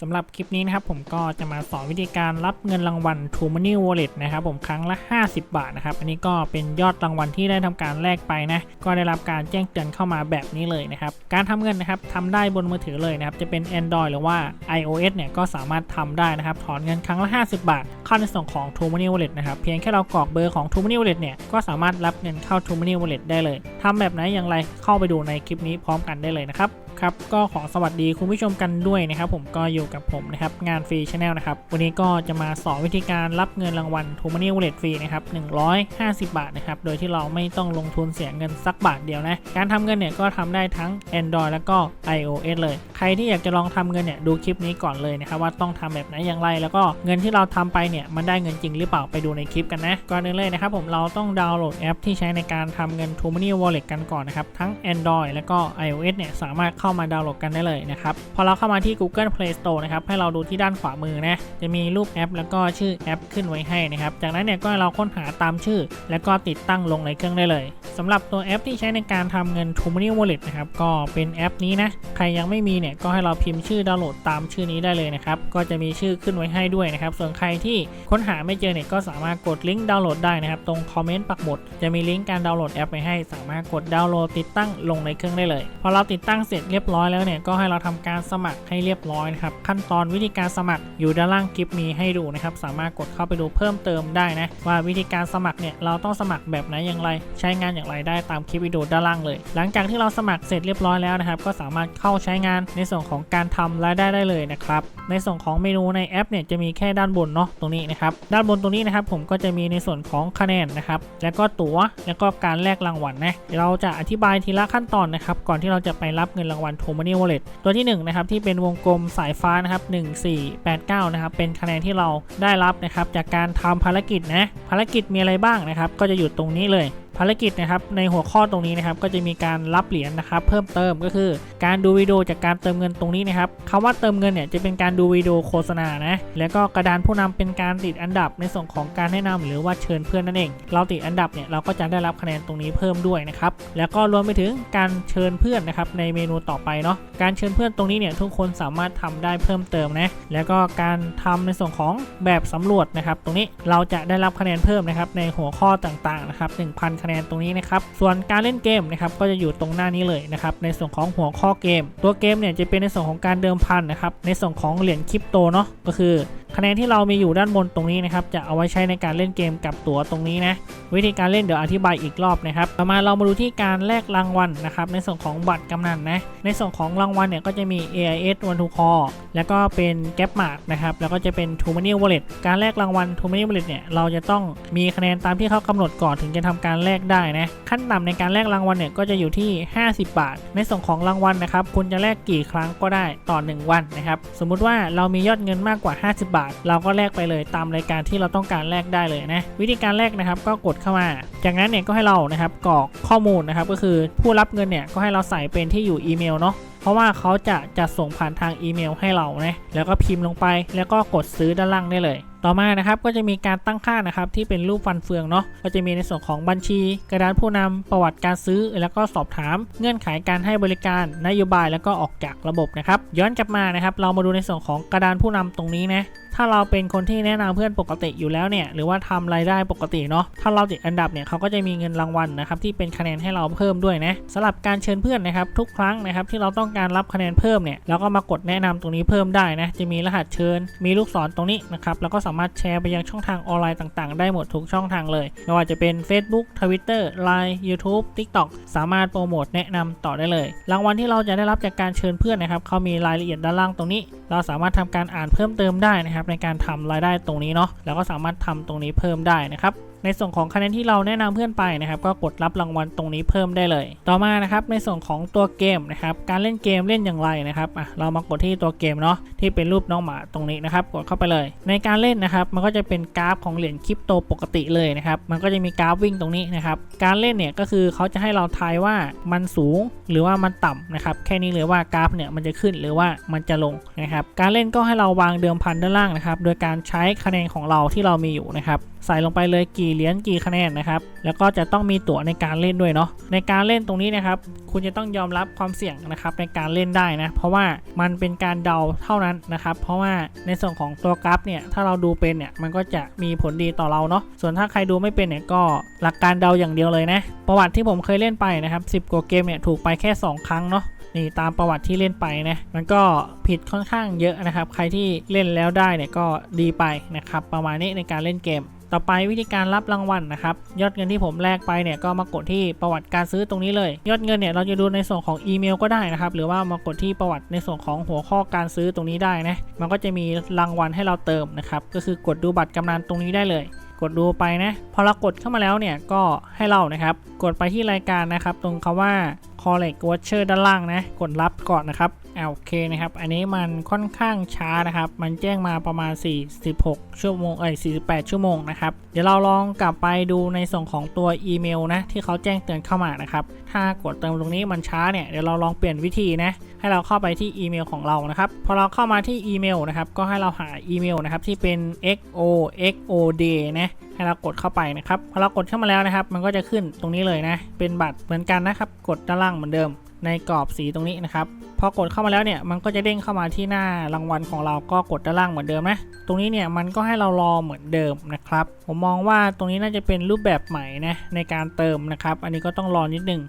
สำหรับคลิปนี้นะครับผมก็จะมาสอนวิธีการรับเงินรางวัล True Money Wallet นะครับผมครั้งละ 50 บาทนะครับ อันนี้ก็เป็นยอดรางวัลที่ได้ทำการแลกไปนะ ก็ได้รับการแจ้งเตือนเข้ามาแบบนี้เลยนะครับ การทำเงินนะครับทำได้บนมือถือเลยนะครับ จะเป็น Android หรือว่า iOS เนี่ยก็สามารถทำได้นะครับ ถอนเงินครั้งละ 50 บาท เข้าในส่วนของ True Money Wallet นะครับ เพียงแค่เรากรอกเบอร์ของ True Money Wallet เนี่ย ก็สามารถรับเงินเข้า True Money Wallet ได้เลยทำแบบไหนอย่างไรเข้าไปดูในคลิปนี้พร้อมกันได้เลยนะครับ ครับก็ขอสวัสดีคุณผู้ชมกันด้วยนะครับ ผมก็อยู่กับผมนะครับงานฟรีชาแนลนะครับวันนี้ก็จะมาสอนวิธีการรับเงินรางวัลทูมานี่วอลเล็ตฟรีนะครับ150 บาทนะครับโดยที่เราไม่ต้องลงทุนเสียเงินสักบาทเดียวนะการทำเงินเนี่ยก็ทำได้ทั้ง Android แล้วก็ iOS เลย ใครที่อยากจะลองทำเงินเนี่ยดูคลิปนี้ก่อนเลยนะครับว่าต้องทำแบบไหนอย่างไร แล้วก็เงินที่เราทำไปเนี่ยมันได้เงินจริงหรือเปล่าไปดูในคลิปกันนะก่อนอื่นเลยนะครับผมเราต้องดาวน์โหลดแอปที่ใช้ในการทำเงิน t ูมานี่วอลเล็ตกันก่อนนะครับทั้ง Android แล้วก็ iOS เนี่ยสามารถเข้ามาดาวน์โหลดกันได้เลยนะครับ พอเราเข้ามาที่ Google Play Store นะครับ ให้เราดูที่ด้านขวามือนะ จะมีรูปแอป แล้วก็ชื่อแอปขึ้นไว้ให้นะครับ จากนั้นเนี่ยก็ให้เราค้นหาตามชื่อ แล้วก็ติดตั้งลงในเครื่องได้เลยสำหรับตัวแอปที่ใช้ในการทำเงิน t ูมานี่ Wallet นะครับ ก็เป็นแอปนี้นะ ใครยังไม่มีเนี่ย ก็ให้เราพิมพ์ชื่อดาวน์โหลดตามชื่อนี้ได้เลยนะครับ ก็จะมีชื่อขึ้นไว้ให้ด้วยนะครับ ส่วนใครที่ค้นหาไม่เจอเนี่ย ก็สามารถกดลิงก์ดาวน์โหลดได้นะครับ ตรงคอมเมนต์ปักหมุดจะมีลิงก์การดาวน์โหลดแอปไว้ให้ สามารถกดดาวน์โหลดติดตั้งลงในเครื่องได้เลย พอเราติดตั้งเสร็จเรียบร้อยแล้วเนี่ยก็ให้เราทำการสมัครให้เรียบร้อยนะครับขั้นตอนวิธีการสมัครอยู่ด้านล่างคลิปมีให้ดูนะครับสามารถกดเข้าไปดูเพิ่มเติมได้นะว่าวิธีการสมัครเนี่ยเราต้องสมัครแบบไหนอย่างไร ใช้งานอย่างไรได้ตามคลิปวิดีโอด้านล่างเลย หลังจากที่เราสมัครเสร็จเรียบร้อยแล้วนะครับก็สามารถเข้าใช้งานในส่วนของการทำรายได้ได้เลยนะครับในส่วนของเมนูในแอปเนี่ยจะมีแค่ด้านบนเนาะตรงนี้นะครับด้านบนตรงนี้นะครับผมก็จะมีในส่วนของคะแนนนะครับแล้วก็ตั๋วแล้วก็การแลกรางวัลนะเดี๋ยวเราจะอธิบายทีละขั้นตอนนะครับก่อนที่เราจะไปรับเงินรางวัลโทมานี่วอลเล็ตตัวที่1นะครับที่เป็นวงกลมสายฟ้านะครับ1489นะครับเป็นคะแนนที่เราได้รับนะครับจากการทำภารกิจนะภารกิจมีอะไรบ้างนะครับก็จะอยู่ตรงนี้เลย ภารกิจนะครับในหัวข้อตรงนี้นะครับก็จะมีการรับเหรียญนะครับ เพิ่มเติมก็คือ การดูวิดีโอจากการเติมเงินตรงนี้นะครับคำว่าเติมเงินเนี่ยจะเป็นการดูวิดีโอโฆษณานะแล้วก็กระดานผู้นำเป็นการติดอันดับในส่วนของการแนะนำหรือว่าเชิญเพื่อนนั่นเอง เราติดอันดับเนี่ยเราก็จะได้รับคะแนนตรงนี้เพิ่มด้วยนะครับแล้วก็รวมไปถึงการเชิญเพื่อนนะครับในเมนูต่อไปเนาะการเชิญเพื่อนตรงนี้เนี่ยทุกคนสามารถทำได้เพิ่มเติมนะแล้วก็การทำในส่วนของแบบสำรวจนะครับ ตรงนี้เราจะได้รับคะแนนเพิ่มนะครับในหัวข้อต่างๆนะครับ1,000คะแนนตรงนี้นะครับส่วนการเล่นเกมนะครับก็จะอยู่ตรงหน้านี้เลยนะครับในส่วนของหัวข้อเกม ตัวเกมเนี่ยจะเป็นในส่วนของการเดิมพันนะครับในส่วนของเหรียญคริปโตเนาะก็คือ คะแนนที่เรามีอยู่ด้านบนตรงนี้นะครับจะเอาไว้ใช้ในการเล่นเกมกับตั๋วตรงนี้นะวิธีการเล่นเดี๋ยวอธิบายอีกรอบนะครับต่อมาเรามาดูที่การแลกรางวัลนะครับในส่วนของบัตรกำนันนะในส่วนของรางวัลเนี่ยก็จะมี AIS One to Call แล้วก็เป็น g a p m a r k นะครับแล้วก็จะเป็น t o Money Wallet การแลกรางวัล t o Money Wallet เนี่ยเราจะต้องมีคะแนนตามที่เขากำหนดก่อนถึงจะทำการแลกได้นะขั้นต่ำในการแลกรางวัลเนี่ยก็จะอยู่ที่ 50 บาท ในส่วนของรางวัลนะครับคุณจะแลกกี่ครั้งก็ได้ต่อ 1 วันนะครับสมมุติว่าเรามียอดเงินมากกว่า 50 บาทเราก็แลกไปเลยตามรายการที่เราต้องการแลกได้เลยนะวิธีการแลกนะครับก็กดเข้ามา จากนั้นเนี่ยก็ให้เรานะครับกรอกข้อมูลนะครับก็คือผู้รับเงินเนี่ยก็ให้เราใส่เป็นที่อยู่อีเมลเนาะเพราะว่าเขาจะจัดส่งผ่านทางอีเมลให้เรานะแล้วก็พิมพ์ลงไป แล้วก็กดซื้อด้านล่างได้เลย ต่อมานะครับก็จะมีการตั้งค่านะครับที่เป็นรูปฟันเฟืองเนาะก็จะมีในส่วนของบัญชี กระดานผู้นำประวัติการซื้อ แล้วก็สอบถาม เงื่อนไขการให้บริการนโยบายแล้วก็ออกจากระบบนะครับย้อนกลับมานะครับ เรามาดูในส่วนของกระดานผู้นำตรงนี้นะ ถ้าเราเป็นคนที่แนะนำเพื่อนปกติอยู่แล้วเนี่ยหรือว่าทำรายได้ปกติเนาะถ้าเราติดอันดับเนี่ยเขาก็จะมีเงินรางวัลนะครับที่เป็นคะแนนให้เราเพิ่มด้วยนะสำหรับการเชิญเพื่อนนะครับทุกครั้งนะครับที่เราต้องการรับคะแนนเพิ่มเนี่ยเราก็มากดแนะนำตรงนี้เพิ่มได้นะจะมีรหัสเชิญ มีลูกศรตรงนี้นะครับแล้วก็สามารถแชร์ไปยังช่องทางออนไลน์ต่างๆ ได้หมดทุกช่องทางเลยไม่ว่าจะเป็น Facebook Twitter Line YouTube TikTok สามารถโปรโมทแนะนำต่อได้เลย รางวัลที่เราจะได้รับจากการเชิญเพื่อนนะครับเขามีรายละเอียดด้านล่างตรงนี้ เราสามารถทำการอ่านเพิ่มเติมได้นะครับ ในการทำรายได้ตรงนี้เนาะแล้วก็สามารถทำตรงนี้เพิ่มได้นะครับ ในส่วนของคะแนนที่เราแนะนำเพื่อนไปนะครับก็กดรับรางวัลตรงนี้เพิ่มได้เลย ต่อมานะครับในส่วนของตัวเกมนะครับการเล่นเกมเล่นอย่างไรนะครับอะเรามากดที่ตัวเกมเนาะที่เป็นรูปน้องหมาตรงนี้นะครับกดเข้าไปเลย ในการเล่นนะครับมันก็จะเป็นกราฟของเหรียญคริปโตปกติเลยนะครับมันก็จะมีกราฟวิ่งตรงนี้นะครับการเล่นเนี่ยก็คือเขาจะให้เราทายว่ามันสูงหรือว่ามันต่ำนะครับแค่นี้เลยว่ากราฟเนี่ยมันจะขึ้นหรือว่ามันจะลงนะครับการเล่นก็ให้เราวางเดิมพันด้านล่างนะครับโดยการใช้คะแนนของเราที่เรามีอยู่นะครับใส่ลงไปเลยกี่เหรียญกี่คะแนนนะครับแล้วก็จะต้องมีตั๋วในการเล่นด้วยเนาะในการเล่นตรงนี้นะครับคุณจะต้องยอมรับความเสี่ยงนะครับในการเล่นได้นะเพราะว่ามันเป็นการเดาเท่านั้นนะครับเพราะว่าในส่วนของตัวกราฟเนี่ยถ้าเราดูเป็นเนี่ยมันก็จะมีผลดีต่อเราเนาะส่วนถ้าใครดูไม่เป็นเนี่ยก็หลักการเดาอย่างเดียวเลยนะประวัติที่ผมเคยเล่นไปนะครับ10กว่าเกมเนี่ยถูกไปแค่ 2 ครั้งเนาะนี่ตามประวัติที่เล่นไปนะมันก็ผิดค่อนข้างเยอะนะครับ ใครที่เล่นแล้วได้เนี่ยก็ดีไปนะครับประมาณนี้ในการเล่นเกม ต่อไปวิธีการรับรางวัลนะครับ ยอดเงินที่ผมแลกไปเนี่ยก็มากดที่ประวัติการซื้อตรงนี้เลย ยอดเงินเนี่ยเราจะดูในส่วนของอีเมลก็ได้นะครับ หรือว่ามากดที่ประวัติในส่วนของหัวข้อการซื้อตรงนี้ได้นะ มันก็จะมีรางวัลให้เราเติมนะครับ ก็คือกดดูบัตรกำนันตรงนี้ได้เลย กดดูไปนะ พอเรากดเข้ามาแล้วเนี่ยก็ให้เรานะครับ กดไปที่รายการนะครับ ตรงคำว่า collect voucher ด้านล่างนะ กดรับก่อนนะครับ โอเคนะครับ อันนี้มันค่อนข้างช้านะครับ มันแจ้งมาประมาณ 46 ชั่วโมงเอ้ย48 ชั่วโมงนะครับ เดี๋ยวเราลองกลับไปดูในส่วนของตัวอีเมลนะที่เขาแจ้งเตือนเข้ามานะครับ ถ้ากดเติมตรงนี้มันช้าเนี่ย เดี๋ยวเราลองเปลี่ยนวิธีนะให้เราเข้าไปที่อีเมลของเรานะครับ พอเราเข้ามาที่อีเมลนะครับ ก็ให้เราหาอีเมลนะครับที่เป็น xo xod นะ ให้เรากดเข้าไปนะครับ พอเรากดเข้ามาแล้วนะครับ มันก็จะขึ้นตรงนี้เลยนะ เป็นบัตรเหมือนกันนะครับ กดด้านล่างเหมือนเดิม ในกรอบสีตรงนี้นะครับ พอกดเข้ามาแล้วเนี่ยมันก็จะเด้งเข้ามาที่หน้ารางวัลของเราก็กดด้านล่างเหมือนเดิมนะ ตรงนี้เนี่ยมันก็ให้เรารอเหมือนเดิมนะครับ ผมมองว่าตรงนี้น่าจะเป็นรูปแบบใหม่นะในการเติมนะครับ อันนี้ก็ต้องรอนิดนึง